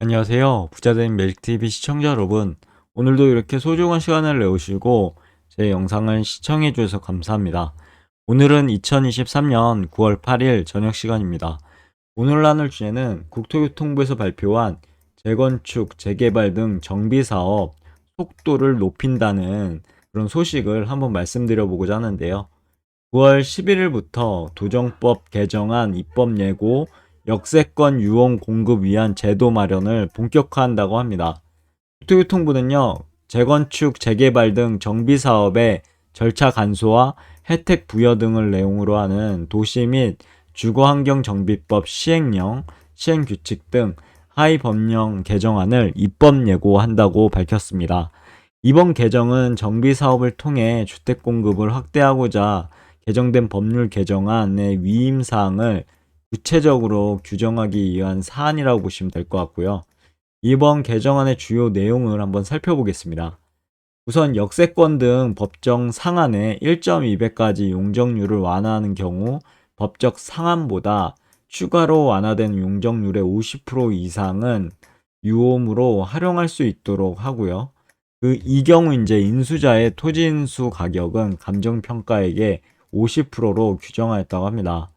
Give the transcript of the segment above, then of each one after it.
안녕하세요. 부자된 멜TV 시청자 여러분. 오늘도 이렇게 소중한 시간을 내오시고 제 영상을 시청해 주셔서 감사합니다. 오늘은 2023년 9월 8일 저녁 시간입니다. 오늘 나눌 주제는 국토교통부에서 발표한 재건축, 재개발 등 정비 사업 속도를 높인다는 그런 소식을 한번 말씀드려 보고자 하는데요. 9월 11일부터 도정법 개정안 입법 예고 역세권 유용 공급 위한 제도 마련을 본격화한다고 합니다. 국토교통부는요, 재건축, 재개발 등 정비 사업의 절차 간소화, 혜택 부여 등을 내용으로 하는 도시 및 주거환경정비법 시행령, 시행규칙 등 하위 법령 개정안을 입법 예고한다고 밝혔습니다. 이번 개정은 정비 사업을 통해 주택 공급을 확대하고자 개정된 법률 개정안의 위임 사항을 구체적으로 규정하기 위한 사안이라고 보시면 될 것 같고요. 이번 개정안의 주요 내용을 한번 살펴보겠습니다. 우선 역세권 등 법정 상한의 1.2배까지 용적률을 완화하는 경우 법적 상한보다 추가로 완화된 용적률의 50% 이상은 유홈으로 활용할 수 있도록 하고요. 그 이 경우 이제 인수자의 토지 인수 가격은 감정평가액의 50%로 규정하였다고 합니다.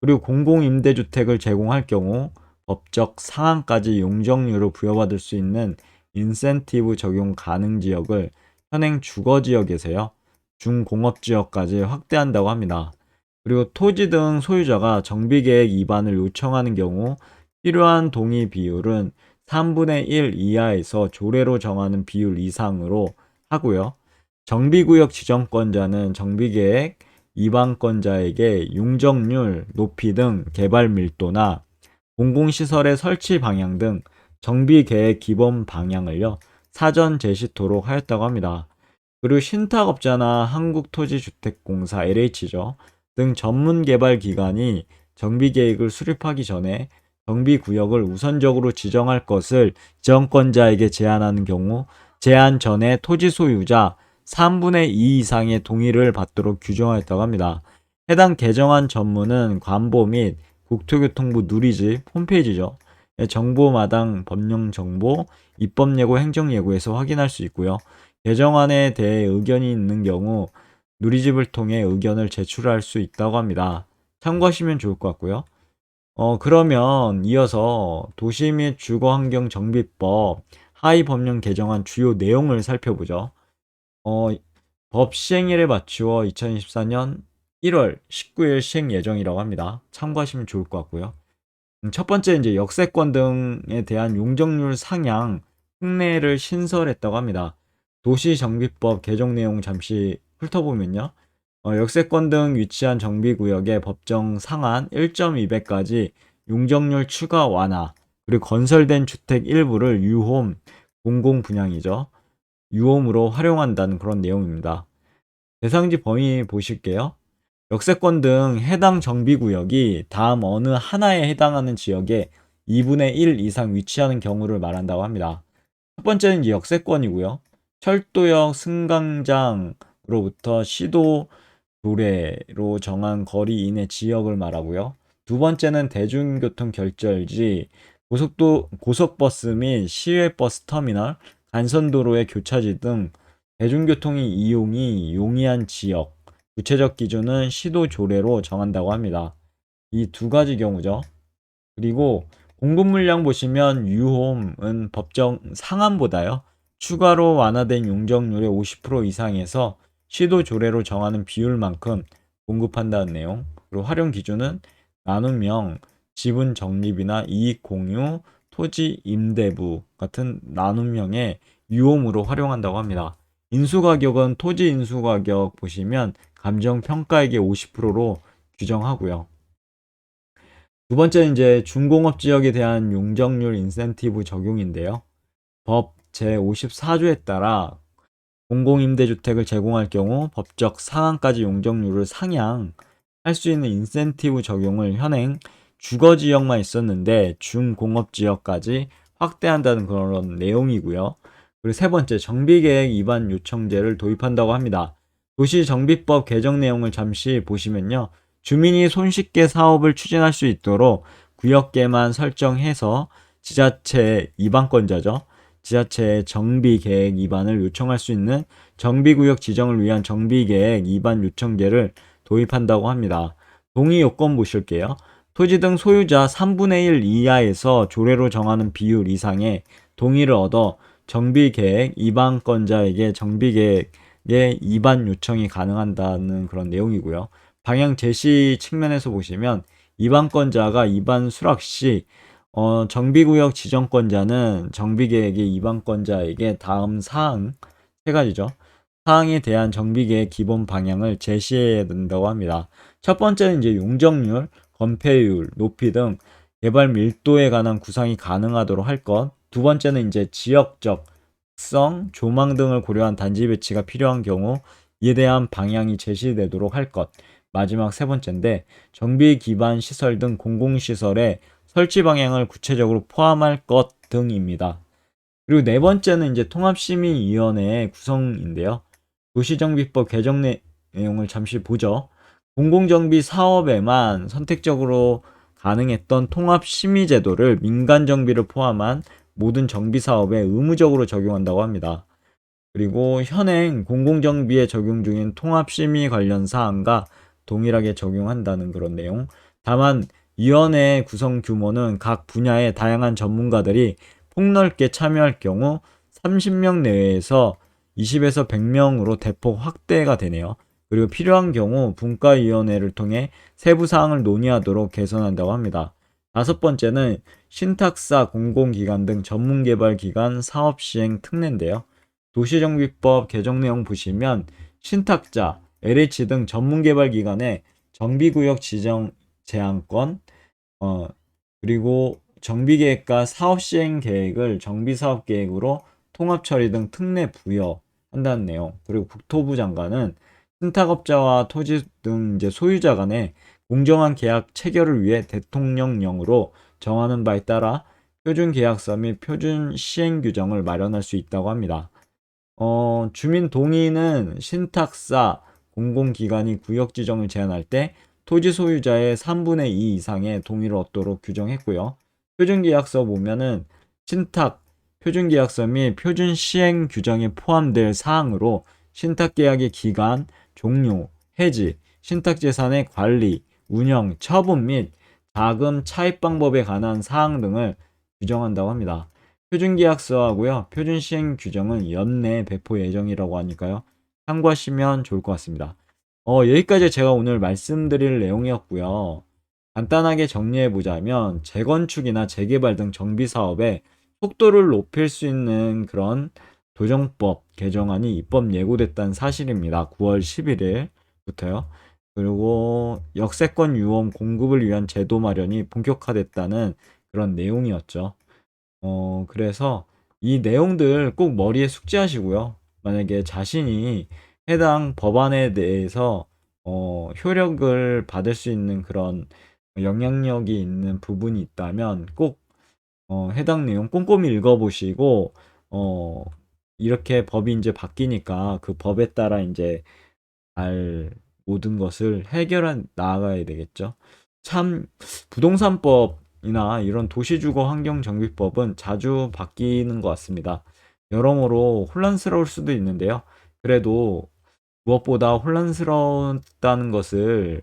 그리고 공공임대주택을 제공할 경우 법적 상한까지 용적률을 부여받을 수 있는 인센티브 적용 가능 지역을 현행 주거 지역에서요, 중공업 지역까지 확대한다고 합니다. 그리고 토지 등 소유자가 정비계획 위반을 요청하는 경우 필요한 동의 비율은 3분의 1 이하에서 조례로 정하는 비율 이상으로 하고요. 정비구역 지정권자는 정비계획, 이방권자에게 용적률 높이 등 개발 밀도나 공공시설의 설치 방향 등 정비 계획 기본 방향을요 사전 제시토록 하였다고 합니다. 그리고 신탁업자나 한국토지주택공사 LH죠 등 전문 개발 기관이 정비 계획을 수립하기 전에 정비 구역을 우선적으로 지정할 것을 지정권자에게 제안하는 경우 제안 전에 토지 소유자 3분의 2 이상의 동의를 받도록 규정하였다고 합니다. 해당 개정안 전문은 관보 및 국토교통부 누리집 홈페이지죠. 정보마당 법령 정보, 입법 예고, 행정 예고에서 확인할 수 있고요. 개정안에 대해 의견이 있는 경우 누리집을 통해 의견을 제출할 수 있다고 합니다. 참고하시면 좋을 것 같고요. 어, 그러면 이어서 도시 및 주거 환경 정비법 하위 법령 개정안 주요 내용을 살펴보죠. 어, 법 시행일에 맞추어 2024년 1월 19일 시행 예정이라고 합니다. 참고하시면 좋을 것 같고요. 음, 첫 번째 이제 역세권 등에 대한 용적률 상향 특례를 신설했다고 합니다. 도시정비법 개정 내용 잠시 훑어보면요. 어, 역세권 등 위치한 정비구역의 법정 상한 1.2배까지 용적률 추가 완화, 그리고 건설된 주택 일부를 유홈, 공공분양이죠. 유홈으로 활용한다는 그런 내용입니다. 대상지 범위 보실게요. 역세권 등 해당 정비구역이 다음 어느 하나에 해당하는 지역에 2분의 1 이상 위치하는 경우를 말한다고 합니다. 첫 번째는 역세권이고요. 철도역 승강장으로부터 시도 도래로 정한 거리 이내 지역을 말하고요. 두 번째는 대중교통 결절지, 고속도, 고속버스 및 시외버스 터미널, 간선도로의 교차지 등 대중교통이 이용이 용이한 지역, 구체적 기준은 시도 조례로 정한다고 합니다. 이 두 가지 경우죠. 그리고 공급 물량 보시면 유홈은 법정 상한보다요. 추가로 완화된 용적률의 50% 이상에서 시도 조례로 정하는 비율만큼 공급한다는 내용. 그리고 활용 기준은 나눔형, 지분 적립이나 이익 공유, 토지 임대부 같은 나눔형의 유홈으로 활용한다고 합니다. 인수가격은 토지 인수가격 보시면 감정평가액의 50%로 규정하고요. 두 번째는 이제 중공업 지역에 대한 용적률 인센티브 적용인데요. 법 제54조에 따라 공공임대주택을 제공할 경우 법적 상한까지 용적률을 상향할 수 있는 인센티브 적용을 현행 주거 지역만 있었는데 중공업 지역까지 확대한다는 그런 내용이고요. 그리고 세 번째 정비계획 위반 요청제를 도입한다고 합니다. 도시정비법 개정 내용을 잠시 보시면요. 주민이 손쉽게 사업을 추진할 수 있도록 구역계만 설정해서 지자체 이반권자죠. 지자체의 정비계획 이반을 요청할 수 있는 정비구역 지정을 위한 정비계획 이반 요청제를 도입한다고 합니다. 동의 요건 보실게요. 토지 등 소유자 3분의 1 이하에서 조례로 정하는 비율 이상의 동의를 얻어 정비계획 이반권자에게 정비계획의 이반 요청이 가능한다는 그런 내용이고요. 방향 제시 측면에서 보시면 이반권자가 이반 수락 시 어, 정비구역 지정권자는 정비계획의 이반권자에게 다음 사항 세 가지죠. 사항에 대한 정비계획 기본 방향을 제시해야 된다고 합니다. 첫 번째는 이제 용적률, 건폐율, 높이 등 개발 밀도에 관한 구상이 가능하도록 할 것. 두 번째는 이제 지역적 특성, 조망 등을 고려한 단지 배치가 필요한 경우 이에 대한 방향이 제시되도록 할 것. 마지막 세 번째인데 정비 기반 시설 등 공공 시설의 설치 방향을 구체적으로 포함할 것 등입니다. 그리고 네 번째는 이제 통합시민위원회의 구성인데요. 도시정비법 개정 내용을 잠시 보죠. 공공정비 사업에만 선택적으로 가능했던 통합심의제도를 민간정비를 포함한 모든 정비 사업에 의무적으로 적용한다고 합니다. 그리고 현행 공공정비에 적용 중인 통합심의 관련 사항과 동일하게 적용한다는 그런 내용. 다만 위원회 구성 규모는 각 분야의 다양한 전문가들이 폭넓게 참여할 경우 30명 내외에서 20에서 100명으로 대폭 확대가 되네요. 그리고 필요한 경우 분과위원회를 통해 세부 사항을 논의하도록 개선한다고 합니다. 다섯 번째는 신탁사, 공공기관 등 전문개발기관 사업시행 특례인데요. 도시정비법 개정 내용 보시면 신탁자, LH 등 전문개발기관의 정비구역 지정 제한권, 어, 그리고 정비계획과 사업시행 계획을 정비사업계획으로 통합처리 등 특례 부여한다는 내용. 그리고 국토부 장관은 신탁업자와 토지 등 이제 소유자 간의 공정한 계약 체결을 위해 대통령령으로 정하는 바에 따라 표준 계약서 및 표준 시행 규정을 마련할 수 있다고 합니다. 어, 주민 동의는 신탁사, 공공기관이 구역 지정을 제한할 때 토지 소유자의 3분의 2 이상의 동의를 얻도록 규정했고요. 표준 계약서 보면은 신탁, 표준 계약서 및 표준 시행 규정에 포함될 사항으로 신탁 계약의 기간, 종료, 해지, 신탁재산의 관리, 운영, 처분 및 자금 차입 방법에 관한 사항 등을 규정한다고 합니다. 표준계약서하고요. 표준시행 규정은 연내 배포 예정이라고 하니까요. 참고하시면 좋을 것 같습니다. 어, 여기까지 제가 오늘 말씀드릴 내용이었고요. 간단하게 정리해 보자면 재건축이나 재개발 등 정비 사업에 속도를 높일 수 있는 그런 도정법 개정안이 입법 예고됐다는 사실입니다. 9월 11일부터요. 그리고 역세권 유언 공급을 위한 제도 마련이 본격화됐다는 그런 내용이었죠. 어, 그래서 이 내용들 꼭 머리에 숙지하시고요. 만약에 자신이 해당 법안에 대해서 어, 효력을 받을 수 있는 그런 영향력이 있는 부분이 있다면 꼭 어, 해당 내용 꼼꼼히 읽어보시고 어, 이렇게 법이 이제 바뀌니까 그 법에 따라 이제 잘 모든 것을 해결해 나아가야 되겠죠. 참 부동산법이나 이런 도시주거 환경정비법은 자주 바뀌는 것 같습니다. 여러모로 혼란스러울 수도 있는데요. 그래도 무엇보다 혼란스러웠다는 것을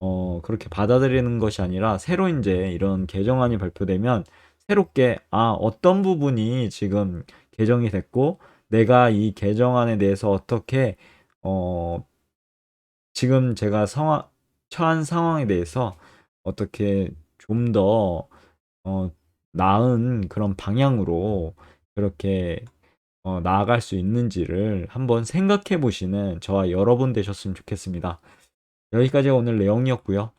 어, 그렇게 받아들이는 것이 아니라 새로 이제 이런 개정안이 발표되면 새롭게 아, 어떤 부분이 지금 개정이 됐고 내가 이 개정안에 대해서 어떻게 어 지금 제가 상황 처한 상황에 대해서 어떻게 좀 더 어 나은 그런 방향으로 그렇게 어 나아갈 수 있는지를 한번 생각해 보시는 저와 여러분 되셨으면 좋겠습니다. 여기까지가 오늘 내용이었고요.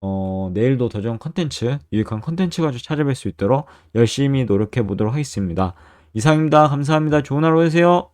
어 내일도 더 좋은 컨텐츠, 유익한 컨텐츠 가지고 찾아뵐 수 있도록 열심히 노력해 보도록 하겠습니다. 이상입니다. 감사합니다. 좋은 하루 되세요.